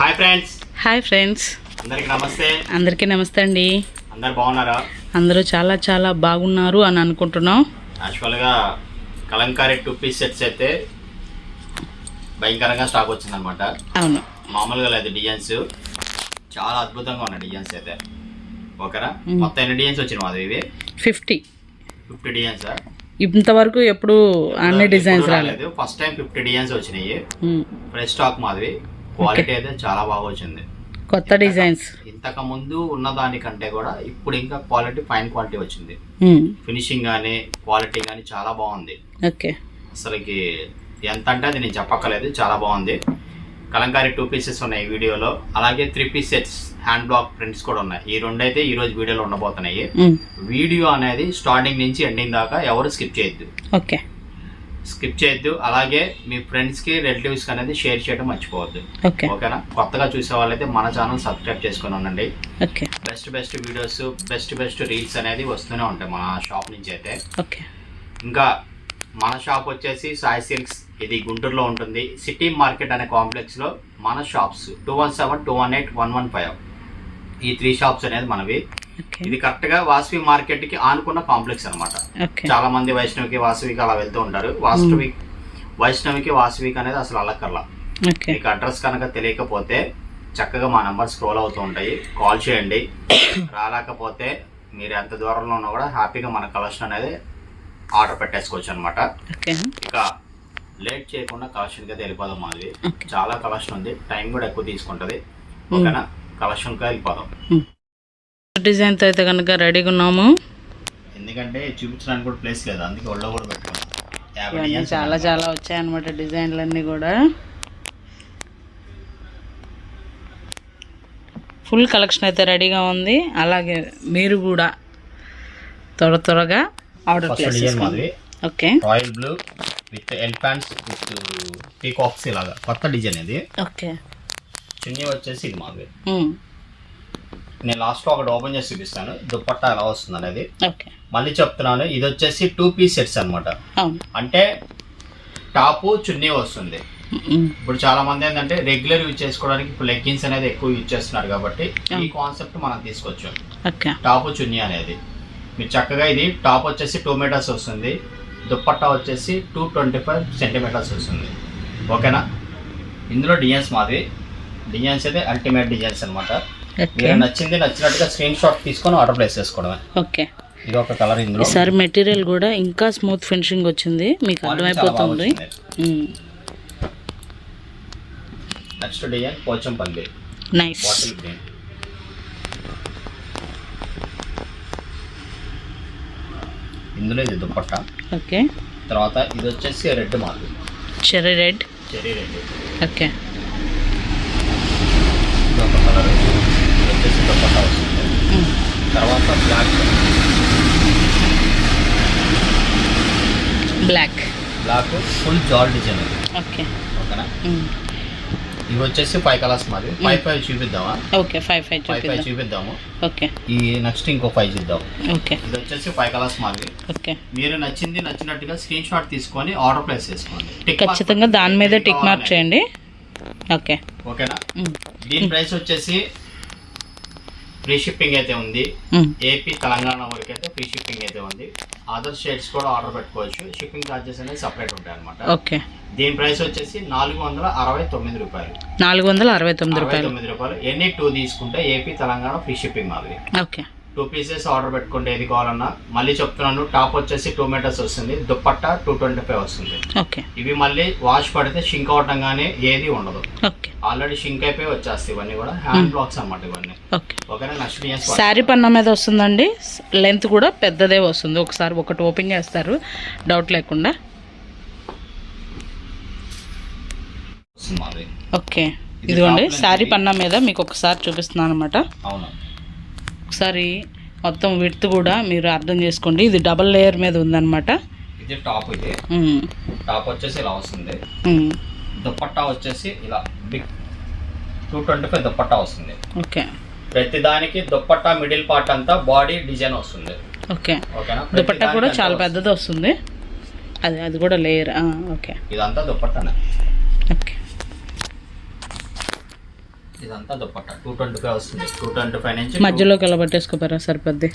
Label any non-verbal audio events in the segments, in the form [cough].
Hi friends. Hi friends. అందరికి నమస్తే. అందరికీ నమస్తే అండి. అందరు బాగున్నారా? అందరూ చాలా చాలా బాగున్నారు అని అనుకుంటున్నాం. యాక్చువల్గా కలంకారీ టూ పీస్ సెట్స్ అయితే భయంకరంగా స్టాక్ వచ్చిందనమాట అవును. మామూలుగా లేదు డిజైన్స్ చాలా అద్భుతంగా ఉన్నాయి డిజైన్స్ అయితే. ఓకేనా. మొత్తం ఎన్ని డిజైన్స్ వచ్చినాయి మాది ఇవి? ఫిఫ్టీ ఫిఫ్టీ డిజైన్స్ ఇంతవరకు ఎప్పుడు అన్ని డిజైన్స్ రాలేదు. ఫస్ట్ టైం ఫిఫ్టీ డిజైన్స్ వచ్చినాయి. ఫ్రెష్ స్టాక్ మాది. క్వాలిటీ అయితే చాలా బాగా వచ్చింది. కొత్త డిజైన్స్. ఇంతకు ముందు ఉన్న దానికంటే కూడా ఇప్పుడు ఇంకా క్వాలిటీ ఫైన్ క్వాలిటీ వచ్చింది. ఫినిషింగ్ కానీ క్వాలిటీ కానీ చాలా బాగుంది. ఓకే. అసలుకి ఎంత అంటే అది నేను చెప్పక్కలేదు చాలా బాగుంది. కలంకారీ టూ పీసెస్ ఉన్నాయి వీడియోలో. అలాగే three piece sets hand block prints కూడా ఉన్నాయి. ఈ రెండు అయితే ఈ రోజు వీడియోలో ఉండబోతున్నాయి. వీడియో అనేది స్టార్టింగ్ నుంచి ఎండింగ్ దాకా ఎవరు స్కిప్ చేయొద్దు. ఓకే. స్కిప్ చేయొద్దు. అలాగే మీ ఫ్రెండ్స్కి రిలేటివ్స్కి అనేది షేర్ చేయడం మర్చిపోవద్దు. ఓకే. ఓకేనా? కొత్తగా చూసే వాళ్ళైతే మన ఛానల్ సబ్స్క్రైబ్ చేసుకొని ఉండండి. Best best videos best best reels అనేది వస్తూనే ఉంటాయి మన షాప్ నుంచి అయితే. ఇంకా మన షాప్ వచ్చేసి సాయి సిల్క్స్. ఇది గుంటూరులో ఉంటుంది. సిటీ మార్కెట్ అనే కాంప్లెక్స్లో మన shops. Two one seven two one eight one one five. ఈ త్రీ షాప్స్ అనేది మనవి. ఇది కరెక్ట్గా వాసవి మార్కెట్కి ఆనుకున్న కాంప్లెక్స్ అన్నమాట. ఓకే చాలా మంది వైష్ణవికి వాసవికి అలా వెళ్తూ ఉంటారు. వాసవి వైష్ణవికి వాసవికి అనేది అసలు అల్లకర్లా ఓకే మీకు అడ్రస్ కనుక తెలియకపోతే చక్కగా మా నెంబర్ స్క్రోల్ అవుతూ ఉంటాయి. కాల్ చేయండి. [coughs] రాలేకపోతే మీరు ఎంత దూరంలో ఉన్నా కూడా హ్యాపీగా మన కలెక్షన్ అనేది ఆర్డర్ పెట్టేసుకోవచ్చు అనమాట ఇక లేట్ చేయకుండా కలెక్షన్కి అయితే వెళ్ళిపోదాం మాది చాలా కలెక్షన్ ఉంది. టైం కూడా ఎక్కువ తీసుకుంటుంది. ఓకేనా కలెక్షన్కి వెళ్ళిపోదాం. డిజైన్తో అయితే కనుక రెడీగా ఉన్నాము. ఎందుకంటే చూపించడానికి కూడా ప్లేస్ లేదు. అందుకే ఒళ్ళో కూడా పెట్టుకున్నాం. ఇవన్నీ చాలా. చాలా వచ్చాయన్నమాట డిజైన్లు అన్నీ కూడా. ఫుల్ కలెక్షన్ అయితే రెడీగా ఉంది. అలాగే మీరు కూడా త్వర త్వరగా ఆర్డర్ చేసుకోండి okay. Royal blue with L pants with peacocks ఇలాగా కొత్త డిజైన్ ఇది. ఓకే. చున్నీ వచ్చేసి ఇది మాది నేను లాస్ట్లో ఒకటి ఓపెన్ చేసి చూపిస్తాను. దుప్పట్టా ఎలా వస్తుంది అనేది. మళ్ళీ చెప్తున్నాను ఇది వచ్చేసి టూ పీస్ సెట్స్ అన్నమాట. అవును. అంటే టాపు చున్నీ వస్తుంది. ఇప్పుడు చాలా మంది ఏంటంటే రెగ్యులర్ యూజ్ చేసుకోవడానికి ఇప్పుడు లెగ్గిన్స్ అనేది ఎక్కువ యూజ్ చేస్తున్నారు కాబట్టి ఈ కాన్సెప్ట్ మనం తీసుకొచ్చాం. టాపు చున్నీ అనేది. మీరు చక్కగా ఇది టాప్ వచ్చేసి టూ మీటర్స్ వస్తుంది. దుప్పట్టా వచ్చేసి టూ ట్వంటీ ఫైవ్ సెంటీమీటర్స్ వస్తుంది. ఓకేనా? ఇందులో డిజైన్స్ మాది. డిజైన్స్ అయితే అల్టిమేట్ డిజైన్స్ అనమాట మీరు నచ్చింది నచ్చినట్టుగా స్క్రీన్ షాట్ తీసుకొని ఆర్డర్ ప్లేస్ చేసుకోవడమే. ఓకే. ఇది ఒక కలర్ ఇందులో. ఈసారి మెటీరియల్ కూడా ఇంకా స్మూత్ ఫినిషింగ్ వచ్చింది. మీకు అర్థమైపోతుంది. Next design Pochampally. Nice bottle green ఇందులో ఇది దుప్పట్ట. ఓకే. తర్వాత ఇది వచ్చేసి red mark cherry red cherry red okay. ఇది ఒక కలర్ వచ్చేసి వస్తుంది ఉమ్, తర్వాత బ్లాక్ బ్లాక్ బ్లాక్ ఫుల్ జాల్ డిజైన్ ఓకే ఓకేనా? ఉమ్, ఇవి వచ్చేసి ఫైవ్ కలర్స్ మాది. Five five చూపిద్దామా? Okay five five five five చూపిద్దాం. చూపిద్దాము. ఓకే ఈ నెక్స్ట్ ఇంకో ఫైవ్ చూద్దాం. ఓకే ఇది వచ్చేసి ఫైవ్ కలర్స్ మాది. ఓకే మీరు నచ్చింది నచ్చినట్టుగా స్క్రీన్ షాట్ తీసుకొని ఆర్డర్ ప్లేస్ చేసుకోండి. ఖచ్చితంగా దాని మీద టిక్ మార్క్. చేయండి. ఓకే ఓకేనా ఉమ్, దీని ప్రైస్ వచ్చేసి ఫ్రీ షిప్పింగ్ అయితే ఉంది. ఏపీ తెలంగాణ వరకు అయితే ఫ్రీ షిప్పింగ్ అయితే ఉంది. అదర్ స్టేట్స్ కూడా ఆర్డర్ పెట్టుకోవచ్చు. షిప్పింగ్ ఛార్జెస్ అనేది సపరేట్ ఉంటాయి అనమాట ఓకే. దీని ప్రైస్ వచ్చేసి నాలుగు వందల అరవై తొమ్మిది రూపాయలు. నాలుగు వందల అరవై తొమ్మిది రూపాయలు. తొమ్మిది రూపాయలు. ఎన్ని టూ తీసుకుంటే ఏపీ తెలంగాణ ఫ్రీ షిప్పింగ్ మాదిరి. ఓకే. టూ పీసెస్ ఆర్డర్ పెట్టుకుంటే ఏది కావాలన్నా మళ్ళీ చెప్తున్నాను టాప్ వచ్చేసి టూ మీటర్స్ వస్తుంది దుప్పట్టా టూ ట్వంటీ ఫైవ్ వస్తుంది. ఓకే. ఇవి మళ్ళీ వాష్ పడితే షింక్ అవటం కానీ ఏది ఉండదు. ఓకే. ఆల్రెడీ షింక్ అయిపోయి వచ్చేస్తాయి ఇవన్నీ కూడా హ్యాండ్ బ్లాక్స్ అన్నమాట ఇవన్నీ. ఓకేనా శారీ పన్నా మీద వస్తుందండి. లెంత్ కూడా పెద్దదే వస్తుంది. ఒకసారి ఒకటి ఓపెన్ చేస్తారు డౌట్ లేకుండా. ఓకే. ఇది ఇదిగోండి శారీ. పన్నా మీద మీకు ఒకసారి చూపిస్తున్నాను అనమాట అవును. ఒకసారి మొత్తం విడ్త్ కూడా మీరు అర్థం చేసుకోండి. ఇది డబల్ లేయర్ మీద ఉందన్నమాట. ఇది టాప్ ఇది. టాప్ వచ్చేసి ఇలా వస్తుంది. దుప్పట్టా వచ్చేసి ఇలా big two twenty five dupatta వస్తుంది. ఓకే. ప్రతి దానికి దుప్పట్టా మిడిల్ పార్ట్ అంతా బాడీ డిజైన్ వస్తుంది. ఓకే. ఓకేనా? దానికి కూడా చాలా. పెద్దది వస్తుంది. అది అది కూడా లేయర్. ఓకే. ఇదంతా దుప్పట్టానే. ఓకే. ఇదంతా దుప్పట్ట. టూ ట్వంటీ ఫైవ్ వస్తుంది. టూ ట్వంటీ ఫైవ్ నుంచి మధ్యలోకి ఎలా పట్టేసుకోపోరా సరిపోద్ది?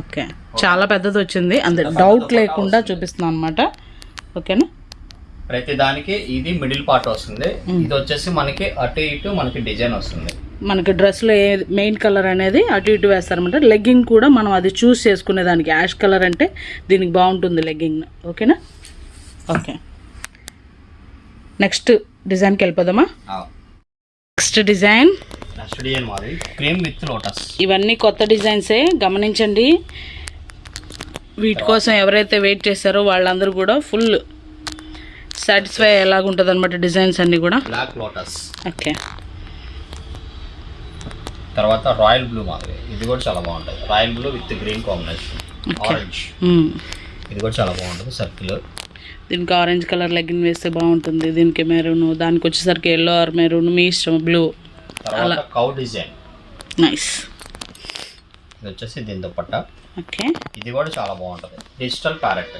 ఓకే. చాలా పెద్దది వచ్చింది. అంతే డౌట్ లేకుండా చూపిస్తున్నాను అనమాట ఓకేనా? ప్రతి దానికి ఇది మిడిల్ పార్ట్ వస్తుంది. ఇది వచ్చేసి మనకి అటు ఇటు మనకి డిజైన్ వస్తుంది. మనకి డ్రెస్లో ఏ మెయిన్ కలర్ అనేది అటు ఇటు వేస్తారనమాట లెగ్గింగ్ కూడా మనం అది చూస్ చేసుకునే దానికి యాష్ కలర్ అంటే దీనికి బాగుంటుంది లెగ్గింగ్ ఓకేనా? ఓకే. నెక్స్ట్ డిజైన్కి వెళ్ళిపోదామా? Next design. Cream with lotus. ఇవన్నీ కొత్త డిజైన్సే గమనించండి. వీటి కోసం ఎవరైతే వెయిట్ చేస్తారో వాళ్ళందరూ కూడా ఫుల్ సాటిస్ఫై ఎలాగుంటుంది అనమాట డిజైన్స్ అన్నీ కూడా. Black lotus okay. తర్వాత రాయల్ బ్లూ మాదిరి ఇది కూడా చాలా బాగుంటుంది. Royal blue with green combination. Orange. ఇది కూడా చాలా బాగుంటుంది. సర్కిల్ దీనికి ఆరెంజ్ కలర్ లెగ్గిన్ వేస్తే బాగుంటుంది. దీనికి మెరూన్ దానికి వచ్చేసరికి ఎల్లో ఆర్ మెరూన్ మీ ఇష్టం బ్లూ తర్వాత కౌ డిజైన్ నైస్ ఇది వచ్చేసి దీని దుపట్ట ఓకే ఇది కూడా చాలా బాగుంటుంది. డిజిటల్ ప్యారెట్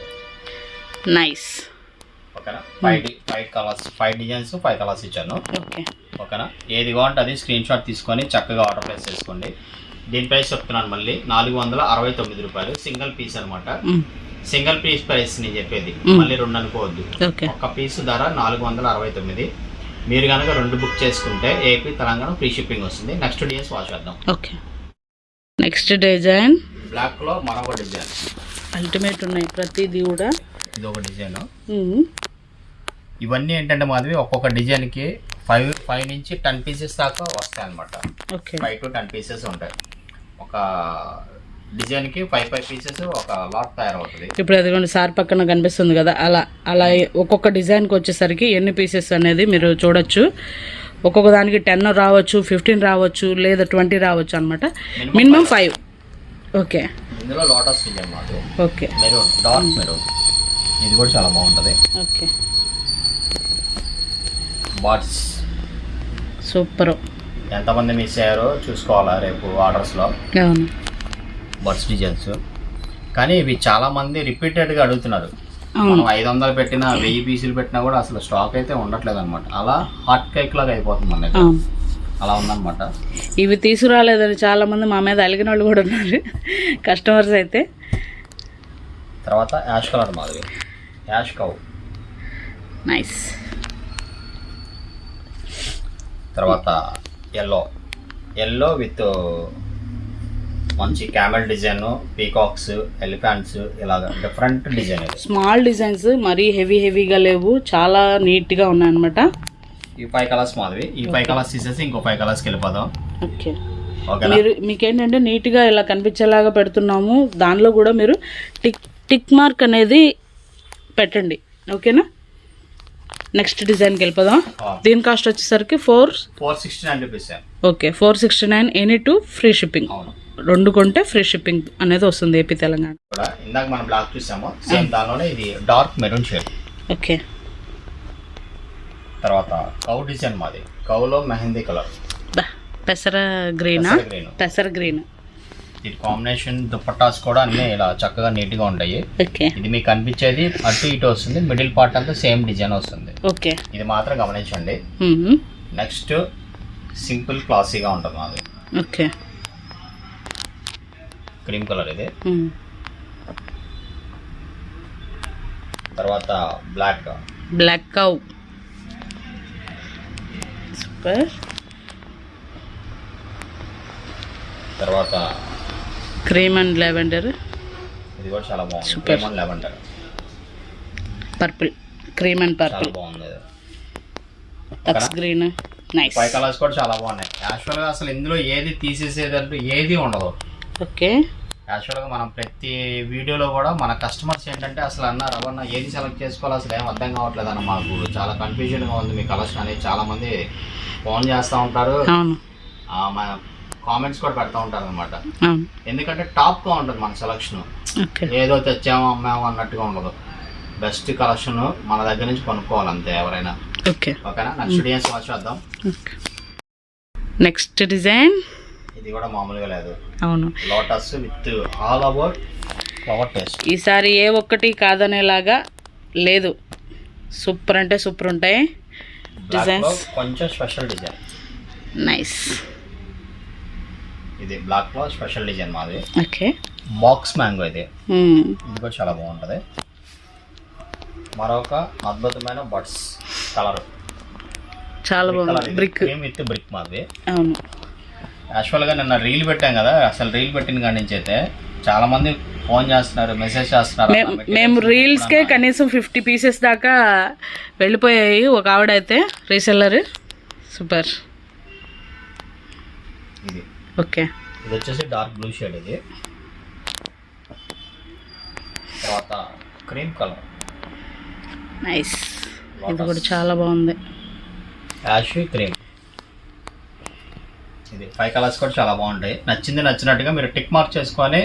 నైస్ ఓకేనా? Five five colours five designs five colours ఇచ్చాను. ఓకే ఓకేనా? ఏది కావాలంటే అది స్క్రీన్ షాట్ తీసుకొని చక్కగా ఆర్డర్ ప్లేస్ చేసుకోండి. దీని ప్రైస్ చెప్తున్నాను మళ్ళీ. నాలుగు వందల అరవై తొమ్మిది రూపాయలు. సింగిల్ పీస్ అనమాట సింగిల్ పీస్ ప్రైస్ నేను చెప్పేది. మళ్ళీ రెండు అనుకోవద్దు. ఓకే. ఒక పీస్ ధర నాలుగు వందల అరవై తొమ్మిది. మీరు కనుక రెండు బుక్ చేసుకుంటే ఏపీ తెలంగాణ ఫ్రీ షిప్పింగ్ వస్తుంది. నెక్స్ట్ డిజైన్స్ వాచ్ చేద్దాం. ఓకే. Next design. బ్లాక్లో మరొక డిజైన్. అల్టిమేట్ ఉన్నాయి ప్రతిదీ కూడా. ఇది ఒక డిజైన్. ఇవన్నీ ఏంటంటే మాధవి ఒక్కొక్క డిజైన్కి ఫైవ్ ఫైవ్ నుంచి టెన్ పీసెస్ దాకా వస్తాయి అనమాట okay. Five to ten pieces ఉంటాయి. ఒక డిజైన్కి ఫైవ్ ఫైవ్ పీసెస్ ఒక లాట్ తయారవుతుంది. ఇప్పుడు అదిగోండి సార్ పక్కన కనిపిస్తుంది కదా అలా అలా ఒక్కొక్క డిజైన్కి వచ్చేసరికి ఎన్ని పీసెస్ అనేది మీరు చూడొచ్చు. ఒక్కొక్క దానికి టెన్ రావచ్చు ఫిఫ్టీన్ రావచ్చు లేదా ట్వంటీ రావచ్చు అనమాట మినిమం ఫైవ్ ఓకే ఇందులో lotus design okay maroon dark maroon ఇది కూడా చాలా బాగుంటుంది. ఓకే బాట్స్ సూపర్ ఎంతమంది మిస్ అయ్యారో చూసుకోవాలా రేపు ఆర్డర్స్లో. అవును. Birds designs. కానీ ఇవి చాలా మంది రిపీటెడ్గా అడుగుతున్నారు. మనం ఐదు వందలు పెట్టినా వెయ్యి పీసులు పెట్టినా కూడా అసలు స్టాక్ అయితే ఉండట్లేదు అనమాట అలా హాట్ కేక్ లాగా అయిపోతుంది అవును. అలా ఉందన్నమాట. ఇవి తీసుకురాలేదని చాలా మంది మా మీద అలిగిన వాళ్ళు కూడా ఉన్నారు. కస్టమర్స్ అయితే. తర్వాత యాష్ కలర్ మాది యాష్ కౌ నైస్ తర్వాత ఎల్లో ఎల్లో విత్ మంచి క్యామెల్ డిజైన్ పీకాక్స్ ఎలిఫాంట్స్ ఇలాగ డిఫరెంట్ డిజైన్ స్మాల్ డిజైన్స్ మరీ హెవీ హెవీగా లేవు చాలా నీట్గా ఉన్నాయన్నమాట. ఈ ఫైవ్ కలర్స్ మాదిరి ఈ ఫైవ్ కలర్స్ తీసేసి ఇంకో ఫైవ్ కలర్స్కి వెళ్ళిపోదాం. ఓకే మీరు మీకేంటంటే నీట్గా ఇలా కనిపించేలాగా పెడుతున్నాము. దానిలో కూడా మీరు టిక్ టిక్ మార్క్ అనేది పెట్టండి. ఓకేనా నెక్స్ట్ డిజైన్కి వెళ్ళిపోదాం. దీని కాస్ట్ వచ్చేసరికి four four sixty nine rupees okay four sixty nine any two free shipping అవును. రెండు కొంటే ఫ్రీ షిప్పింగ్ అనేది వస్తుంది ఏపీ తెలంగాణ. కూడా ఇందాక మనం బ్లాక్ చూసాము. సేమ్ దానిలోనే ఇది డార్క్ మెరూన్ షేడ్. ఓకే. తర్వాత కౌ డిజైన్ మాది. కౌలో మెహందీ కలర్. పెసర గ్రీనా? పెసర గ్రీన్. ఇది కాంబినేషన్ దుపట్టాస్ కూడా అన్ని ఇలా చక్కగా నీట్గా ఉంటాయి. ఓకే. ఇది మీకు కనిపించేది అటు ఇటు వస్తుంది మిడిల్ పార్ట్ అంతా సేమ్ డిజైన్ వస్తుంది. ఓకే. ఇది మాత్రం గమనించండి. నెక్స్ట్ సింపుల్ క్లాసీగా ఉంటుంది మాది. ఓకే. క్రీమ్ కలర్ ఇది. తర్వాత బ్లాక్ బ్లాక్ కౌ. సూపర్. తర్వాత క్రీమ్ అండ్ లెవెండర్. ఇది కూడా చాలా బాగుంది. Cream and lavender. Purple. Cream and చాలా పర్పుల్. బాగుంది టక్స్ గ్రీన్ నైస్ ఫైవ్ కలర్స్ కూడా చాలా బాగున్నాయి. యాక్చువల్గా అసలు ఇందులో ఏది తీసేసేది అంటూ ఏది ఉండదు. ఓకే. యాక్చువల్గా మనం ప్రతి వీడియోలో కూడా మన కస్టమర్స్ ఏంటంటే అసలు అన్నారు అవన్న ఏది సెలెక్ట్ చేసుకోవాలో అసలు ఏం అర్థం కావట్లేదు అన్న మాకు. చాలా కన్ఫ్యూజన్గా ఉంది మీ కలెక్షన్ అనేది చాలా మంది ఫోన్ చేస్తూ ఉంటారు. కామెంట్స్ కూడా పెడతా ఉంటారు అనమాట ఎందుకంటే టాప్గా ఉంటుంది మన సెలక్షన్ ఏదో తెచ్చాము అమ్మాము అన్నట్టుగా ఉండదు. బెస్ట్ కలెక్షన్ మన దగ్గర నుంచి కొనుక్కోవాలి అంతే ఎవరైనా. ఓకే. ఓకేనా? నెక్స్ట్ డిజైన్స్ వాచ్ చేద్దాం. నెక్స్ట్ డిజైన్ ఇది కూడా మామూలుగా లేదు. అవును. Lotus with all over flower taste ఈసారి ఏ ఒక్కటి కాదనేలాగా లేదు. సూపర్ అంటే సూపర్ ఉంటాయి. డిజైన్స్. కొంచెం స్పెషల్ డిజైన్. నైస్. ఇది బ్లాక్లో స్పెషల్ డిజైన్ మాది. ఓకే. బాక్స్ మ్యాంగో ఇది. ఇది కూడా చాలా బాగుంటుంది. మరొక అద్భుతమైన బడ్స్ కలర్. చాలా బాగుంది. బ్రిక్ విత్ బ్రిక్ మాది. అవును. యాక్చువల్గా నిన్న రీల్ పెట్టాం కదా అసలు రీల్ పెట్టిన కాడి నుంచి అయితే చాలా మంది ఫోన్ చేస్తున్నారు మెసేజ్ చేస్తున్నారు మేము రీల్స్కే కనీసం ఫిఫ్టీ పీసెస్ దాకా వెళ్ళిపోయాయి ఒక ఆవిడైతే రీసెల్లర్. సూపర్. ఇది. ఓకే. ఇది వచ్చేసి డార్క్ బ్లూ షేడ్ ఇది. తర్వాత క్రీమ్ కలర్. నైస్. ఇది కూడా చాలా బాగుంది. Ash cream. ఇది. ఫైవ్ కలర్స్ కూడా చాలా బాగుంటాయి. నచ్చింది నచ్చినట్టుగా మీరు టిక్ మార్క్ చేసుకొని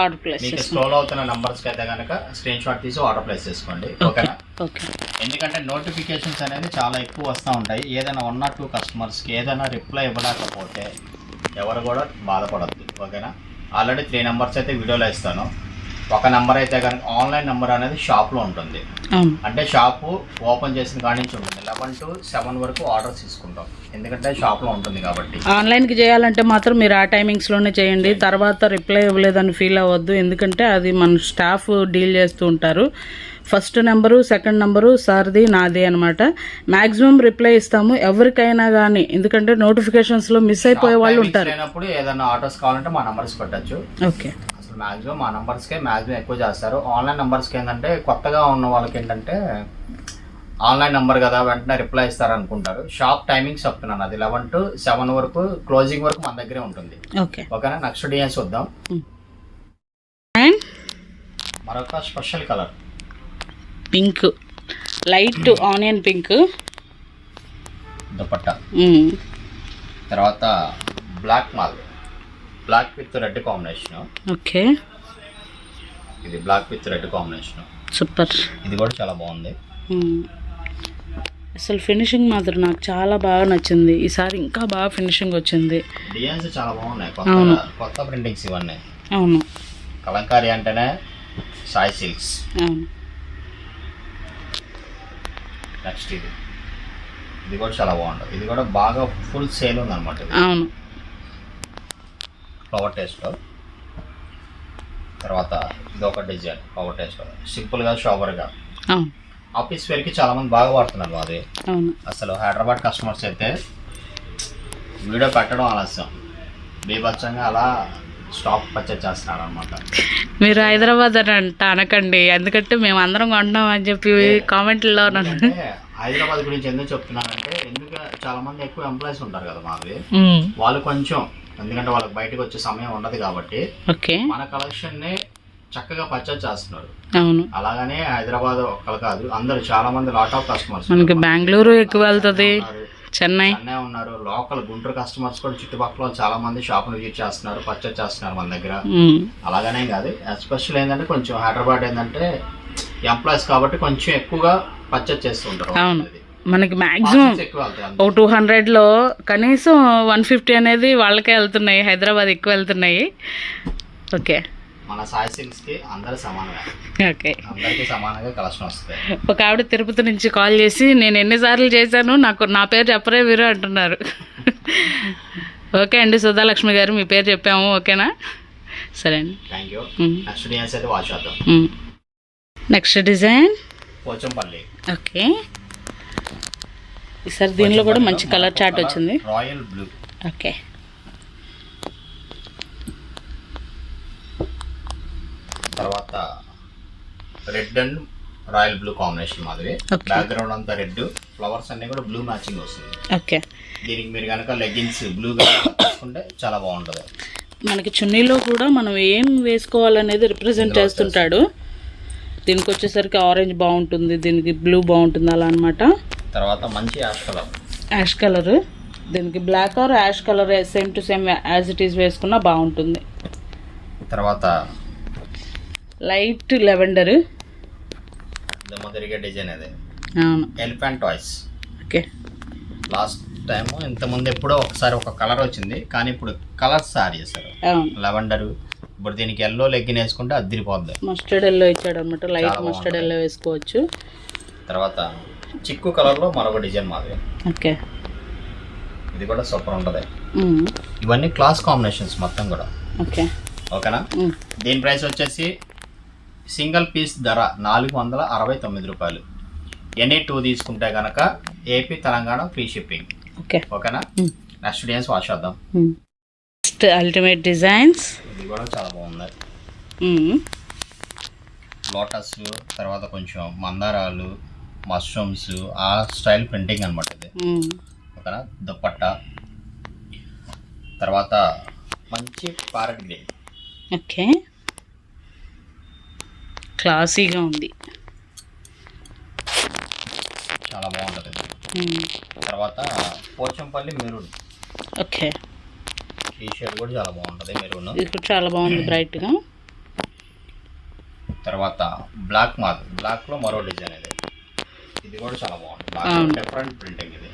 ఆర్డర్ ప్లేస్ మీకు స్క్రోల్ అవుతున్న నంబర్స్కి అయితే కనుక స్క్రీన్ షాట్ తీసి ఆర్డర్ ప్లేస్ చేసుకోండి. ఓకేనా ఓకే ఎందుకంటే నోటిఫికేషన్స్ అనేది చాలా ఎక్కువ వస్తూ ఉంటాయి. ఏదైనా వన్ ఆర్ టూ కస్టమర్స్కి ఏదైనా రిప్లై ఇవ్వలేకపోతే ఎవరు కూడా బాధపడద్దు. ఓకేనా ఆల్రెడీ త్రీ నెంబర్స్ అయితే వీడియోలో ఇస్తాను. ఒక నెంబర్ అయితే కనుక ఆన్లైన్ నెంబర్ అనేది షాప్లో ఉంటుంది. అంటే షాపు ఓపెన్ చేసిన కాడి నుంచి ఉంటుంది. లెవెన్ టు సెవెన్ వరకు ఆర్డర్స్ తీసుకుంటాం. ఎందుకంటే షాప్లో ఉంటుంది కాబట్టి. ఆన్లైన్కి చేయాలంటే మాత్రం మీరు ఆ టైమింగ్స్లోనే చేయండి. తర్వాత రిప్లై ఇవ్వలేదని ఫీల్ అవ్వద్దు. ఎందుకంటే అది మన స్టాఫ్ డీల్ చేస్తూ ఉంటారు. ఫస్ట్ నెంబరు సెకండ్ నెంబరు సార్ది నాది అనమాట మ్యాక్సిమం రిప్లై ఇస్తాము. ఎవరికైనా కానీ ఎందుకంటే నోటిఫికేషన్స్లో మిస్ అయిపోయే వాళ్ళు ఉంటారు. ఏదైనా ఆర్డర్స్ కావాలంటే మా నెంబర్స్ పెట్టచ్చు. ఓకే మాక్సిమం మా నంబర్స్కే మాక్సిమం ఎక్కువ చేస్తారు. ఆన్లైన్ నెంబర్స్కి ఏంటంటే కొత్తగా ఉన్న వాళ్ళకి ఏంటంటే ఆన్లైన్ నెంబర్ కదా వెంటనే రిప్లై ఇస్తారు అనుకుంటారు షాప్ టైమింగ్స్ చెప్తున్నాను. అది లెవెన్ టు సెవెన్ వరకు క్లోజింగ్ వరకు మన దగ్గరే ఉంటుంది. ఓకే. ఓకేనా? నెక్స్ట్ డిజైన్స్ వద్దాం అండ్? మరొక special colour. Pink. Light onion pink. Dupatta. తర్వాత black mall black with red combination okay ఇది black with red combination super ఇది కూడా చాలా బాగుంది. అసలు ఫినిషింగ్ మాత్రం నాకు చాలా బాగా నచ్చింది. ఈసారి ఇంకా బాగా ఫినిషింగ్ వచ్చింది. డిజైన్స్ చాలా బాగున్నాయి. కొత్త కొత్త ప్రింటింగ్స్ ఇవన్నీ. అవును. కలంకారీ అంటేనే సాయి సిల్క్స్. అవును. నెక్స్ట్ ఇది. ఇది కూడా చాలా బాగుంటుంది ఇది కూడా బాగా ఫుల్ సేల్ ఉంది అనమాట అవును. ఫ్లవర్ టేస్ట్లో తర్వాత ఇది ఒక డిజైన్ ఫ్లవర్ టేస్ట్లో సింపుల్గా షోవర్గా ఆఫీస్ వేర్కి చాలా మంది బాగా వాడుతున్నారు అది అవును. అసలు హైదరాబాద్ కస్టమర్స్ అయితే వీడియో పెట్టడం ఆలస్యం. బీభత్సంగా అలా స్టాక్ పర్చేజ్ చేస్తున్నారు అనమాట మీరు హైదరాబాద్ అని అంట అనకండి. ఎందుకంటే మేము అందరం కొంటున్నాం అని చెప్పి కామెంట్లో హైదరాబాద్ గురించి ఎందుకు చెప్తున్నానంటే ఎందుకు చాలా మంది ఎక్కువ ఎంప్లాయీస్ ఉంటారు కదా మాది వాళ్ళు కొంచెం ఎందుకంటే వాళ్ళకి బయటకు వచ్చే సమయం ఉండదు కాబట్టి మన కలెక్షన్ని చక్కగా పర్చేజ్ చేస్తున్నారు. అవును. అలాగనే హైదరాబాద్ ఒక్కరు కాదు అందరు చాలా మంది లాట్ ఆఫ్ కస్టమర్స్ మనకి బెంగళూరు ఎక్కువ వెళ్తుంది చెన్నై. చెన్నై ఉన్నారు. లోకల్ గుంటూరు కస్టమర్స్ కూడా చుట్టుపక్కల చాలా మంది షాప్ విజిట్ చేస్తున్నారు పర్చేజ్ చేస్తున్నారు మన దగ్గర. అలాగనే కాదు ఎస్పెషల్ ఏంటంటే కొంచెం హైదరాబాద్ ఏంటంటే ఎంప్లాయీస్ కాబట్టి కొంచెం ఎక్కువగా పర్చేజ్ చేస్తుంటారు అవును. మనకి మ్యాక్సిమం. ఒక టూ హండ్రెడ్లో కనీసం వన్ ఫిఫ్టీ అనేది వాళ్ళకే వెళ్తున్నాయి హైదరాబాద్ ఎక్కువ వెళ్తున్నాయి. ఓకే. మన సాయి అందరు ఓకే. అందరికీ సమానంగా కలెక్షన్ వస్తాయి. ఒక ఆవిడ తిరుపతి నుంచి కాల్ చేసి నేను ఎన్నిసార్లు చేశాను? నాకు నా పేరు చెప్పరే మీరు అంటున్నారు. ఓకే అండి సుధాలక్ష్మి గారు మీ పేరు చెప్పాము ఓకేనా? సరే అండి. థ్యాంక్ యూ నెక్స్ట్ డిజైన్స్ అయితే వాచ్ చేద్దాం. ఉమ్. Next design Pochampalli. ఓకే. ఈసారి దీనిలో కూడా మంచి కలర్ చార్ట్ వచ్చింది. Royal blue. ఓకే. తర్వాత red and royal blue combination మాదిరి. బ్యాక్గ్రౌండ్ అంతా రెడ్ ఫ్లవర్స్ అన్ని కూడా బ్లూ మ్యాచింగ్ వస్తుంది. ఓకే. దీనికి మీరు కనుక లెగ్గిన్స్ బ్లూ తీసుకుంటే చాలా బాగుంటుంది. మనకి చున్నీలో కూడా మనం ఏం వేసుకోవాలనేది రిప్రజెంట్ చేస్తుంటాడు. దీనికి వచ్చేసరికి ఆరెంజ్ బాగుంటుంది దీనికి బ్లూ బాగుంటుంది అలా అనమాట తర్వాత మంచి యాష్ కలర్. Ash colour. దీనికి black or ash colour same to same as it is వేసుకున్నా బాగుంటుంది. తర్వాత లైట్ లెవెండర్. తిరిగే డిజైన్ అదే అవును. Elephant toys. Okay. Last time ఇంతకుముందు ఎప్పుడో ఒకసారి ఒక కలర్ వచ్చింది కానీ ఇప్పుడు కలర్స్ యాడ్ చేశారు లెవెండర్. ఇప్పుడు దీనికి ఎల్లో లెగ్గిన్ వేసుకుంటే అద్దరిపోద్ది మస్టర్డ్ ఎల్లో ఇచ్చాడు అనమాట లైట్ మస్టర్డ్. ఎల్లో వేసుకోవచ్చు. తర్వాత చిక్కు కలర్లో మరొక డిజైన్ మాది. ఓకే. ఇది కూడా సూపర్ ఉంటుంది. ఇవన్నీ క్లాస్ కాంబినేషన్స్ మొత్తం కూడా. ఓకే. ఓకేనా? దీని ప్రైస్ వచ్చేసి సింగిల్ పీస్ ధర నాలుగు వందల అరవై తొమ్మిది రూపాయలు. ఎనీ టూ తీసుకుంటే కనుక AP Telangana free shipping. Okay. ఓకేనా? నెక్స్ట్ డిజైన్స్ వాష్ చేద్దాం. Next ultimate designs. ఇది కూడా చాలా బాగుంది. లోటస్ తర్వాత కొంచెం మందారాలు మష్రూమ్స్ ఆ స్టైల్ ప్రింటింగ్ అనమాట ఇది. ఓకేనా? దుప్పట్ట. తర్వాత మంచి ప్యారెట్ గ్రీన్ ఓకే. క్లాసీగా ఉంది. చాలా బాగుంటుంది. తర్వాత పోచంపల్లి మెరూన్. ఓకే. ఈ షేడ్ కూడా చాలా బాగుంటుంది మెరూన్. ఇది కూడా చాలా బాగుంది బ్రైట్గా. తర్వాత బ్లాక్ మాది బ్లాక్లో మరో డిజైన్ ఇది ఇది కూడా చాలా బాగుంది. అవును. డిఫరెంట్ ప్రింటింగ్ ఇది.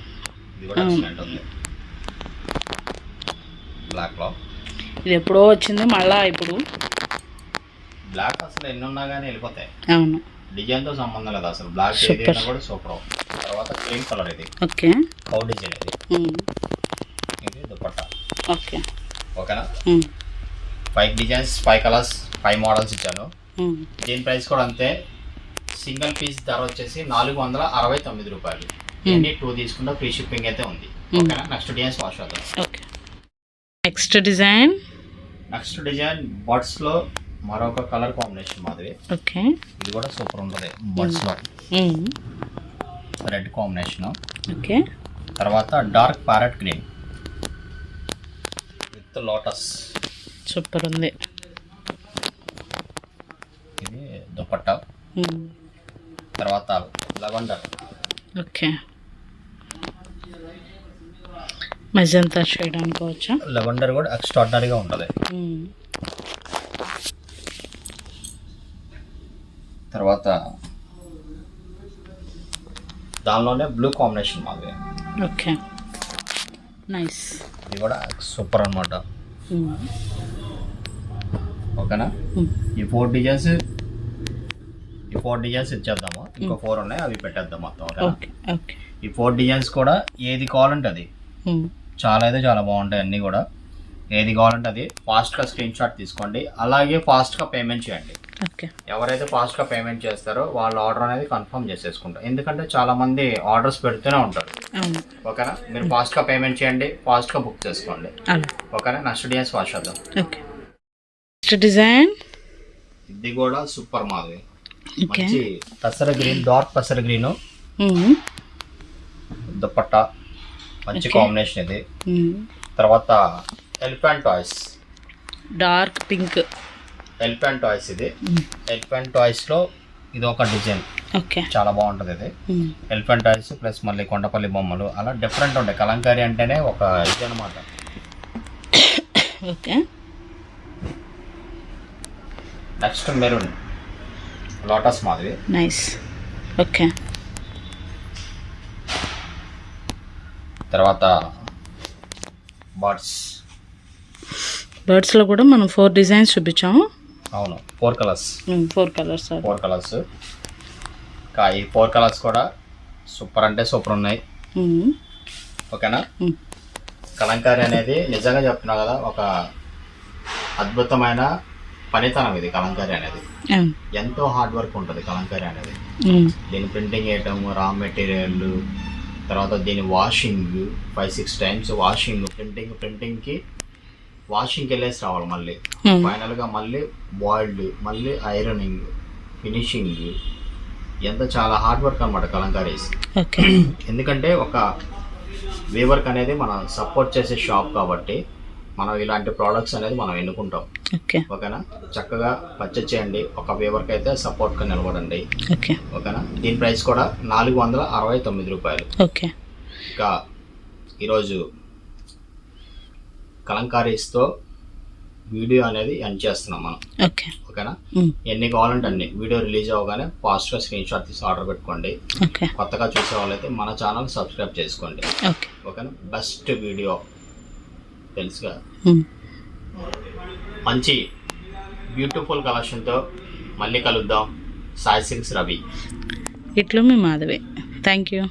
ఇది కూడా. ఎక్సలెంట్ ఉంది. బ్లాక్లో ఇది ఎప్పుడో వచ్చింది మళ్ళా ఇప్పుడు. బ్లాక్ అసలు ఎన్ని ఉన్నా కానీ వెళ్ళిపోతాయి. అవును. డిజైన్తో సంబంధం లేదు అసలు. బ్లాక్. ఏదైనా కూడా సూపర్ తర్వాత క్రీమ్ కలర్ ఇది. ఓకే. కౌ డిజైన్ ఇది. ఇది దుపట్టా. ఓకే. ఓకేనా? Five designs five colours five models ఇచ్చాను. దీని ప్రైస్ కూడా అంతే. సింగిల్ పీస్ ధర వచ్చేసి నాలుగు వందల అరవై తొమ్మిది రూపాయలు. ఎన్ని టూ తీసుకుంటే ఫ్రీ షిప్పింగ్ అయితే ఉంది. ఓకేనా? నెక్స్ట్ డిజైన్స్ వాష్ అవుతాం okay. Next design? Next design బర్డ్స్లో మరొక కలర్ కాంబినేషన్ మాదిరి. ఓకే. ఇది కూడా సూపర్ ఉంటుంది బర్డ్స్లో రెడ్ కాంబినేషన్. ఓకే. తర్వాత dark parrot green. With lotus. Super ఉంది. ఇది దుపట్టా. తర్వాత లెవెండర్ ఓకే. మెజంతా షేడ్ అనుకోవచ్చా లెవెండర్ కూడా ఎక్స్ట్రాడినరీగా ఉంటుంది. తర్వాత దానిలోనే బ్లూ కాంబినేషన్ మాది. ఓకే. నైస్. ఇది కూడా సూపర్ అనమాట ఓకేనా? ఈ ఫోర్ డిజైన్స్ ఫోర్ డిజైన్స్ ఇచ్చేద్దాము. ఇంకో ఫోర్ ఉన్నాయి అవి పెట్టేద్దాం మొత్తం ఈ ఫోర్ డిజైన్స్ కూడా ఏది కావాలంటే అది. ఉమ్, చాలా అయితే చాలా బాగుంటాయి అన్నీ కూడా. ఏది కావాలంటే అది. ఫాస్ట్గా స్క్రీన్ షాట్ తీసుకోండి. అలాగే ఫాస్ట్గా పేమెంట్ చేయండి. ఓకే. ఎవరైతే ఫాస్ట్గా పేమెంట్ చేస్తారో వాళ్ళ ఆర్డర్ అనేది కన్ఫర్మ్ చేసేసుకుంటారు. ఎందుకంటే చాలా మంది ఆర్డర్స్ పెడుతూనే ఉంటారు. ఓకేనా? మీరు ఫాస్ట్గా పేమెంట్ చేయండి ఫాస్ట్గా బుక్ చేసుకోండి. ఓకేనా? నెక్స్ట్ డిజైన్స్ వాష్ చేద్దాం. డిజైన్? ఇది కూడా సూపర్ మాది. ఓకే మంచి పెసర గ్రీన్ డార్క్ పెసర గ్రీన్. ఉమ్, దుపట్టా మంచి. కాంబినేషన్ ఇది. తర్వాత elephant toys. Dark pink. Elephant toys ఇది. ఎలిఫెంట్ టాయ్స్లో ఇది ఒక డిజైన్. ఓకే. చాలా బాగుంటుంది ఇది. ఎలిఫెంట్ టాయ్స్ ప్లస్ మళ్ళీ కొండపల్లి బొమ్మలు. అలా డిఫరెంట్ ఉంటాయి. కలంకారీ అంటేనే ఒక ఇది అనమాట [coughs] ఓకే. Next maroon. లోటస్ మాదిరి. నైస్ ఓకే తర్వాత బర్డ్స్. బర్డ్స్లో కూడా మనం ఫోర్ డిజైన్స్ చూపించాము. అవును. Four colours four colours four colours ఈ ఫోర్ కలర్స్ కూడా సూపర్ అంటే సూపర్ ఉన్నాయి. ఓకేనా కలంకారీ అనేది నిజంగా చెప్తున్నా కదా ఒక అద్భుతమైన పనితనం ఇది కలంకారీ అనేది. ఎంతో హార్డ్ వర్క్ ఉంటుంది కలంకారీ అనేది. దీని ప్రింటింగ్ చేయటం రా మెటీరియల్ తర్వాత దీని washing five six times washing printing ప్రింటింగ్కి వాషింగ్కి వెళ్ళేసి రావాలి మళ్ళీ. ఫైనల్గా మళ్ళీ బాయిల్డ్ మళ్ళీ ఐరనింగ్ ఫినిషింగ్ ఎంత చాలా హార్డ్ వర్క్ అనమాట కలంకారీస్. [clears throat] ఎందుకంటే ఒక వీవర్క్ అనేది మనం సపోర్ట్ చేసే షాప్ కాబట్టి మనం ఇలాంటి ప్రోడక్ట్స్ అనేది మనం ఎన్నుకుంటాం. ఓకే. ఓకేనా? చక్కగా పర్చేజ్ చేయండి. ఒక వీవర్కి అయితే సపోర్ట్గా నిలబడండి. ఓకే. ఓకేనా? దీని ప్రైస్ కూడా నాలుగు వందల అరవై తొమ్మిది రూపాయలు. ఓకే. ఇంకా ఈరోజు కలంకారీస్తో వీడియో అనేది ఎండ్ చేస్తున్నాం మనం. ఓకే. ఓకేనా? ఎన్ని కావాలంటే అన్ని. వీడియో రిలీజ్ అవ్వగానే ఫాస్ట్గా స్క్రీన్ షాట్ తీసి ఆర్డర్ పెట్టుకోండి. కొత్తగా చూసే వాళ్ళైతే మన ఛానల్ సబ్స్క్రైబ్ చేసుకోండి. ఓకే. ఓకేనా? బెస్ట్ వీడియో తెలుసుగా. మంచి బ్యూటిఫుల్ కలెక్షన్తో మళ్ళీ కలుద్దాం. సాయి సిల్క్స్ రవి. ఇట్లు మీ మాధవి. Thank you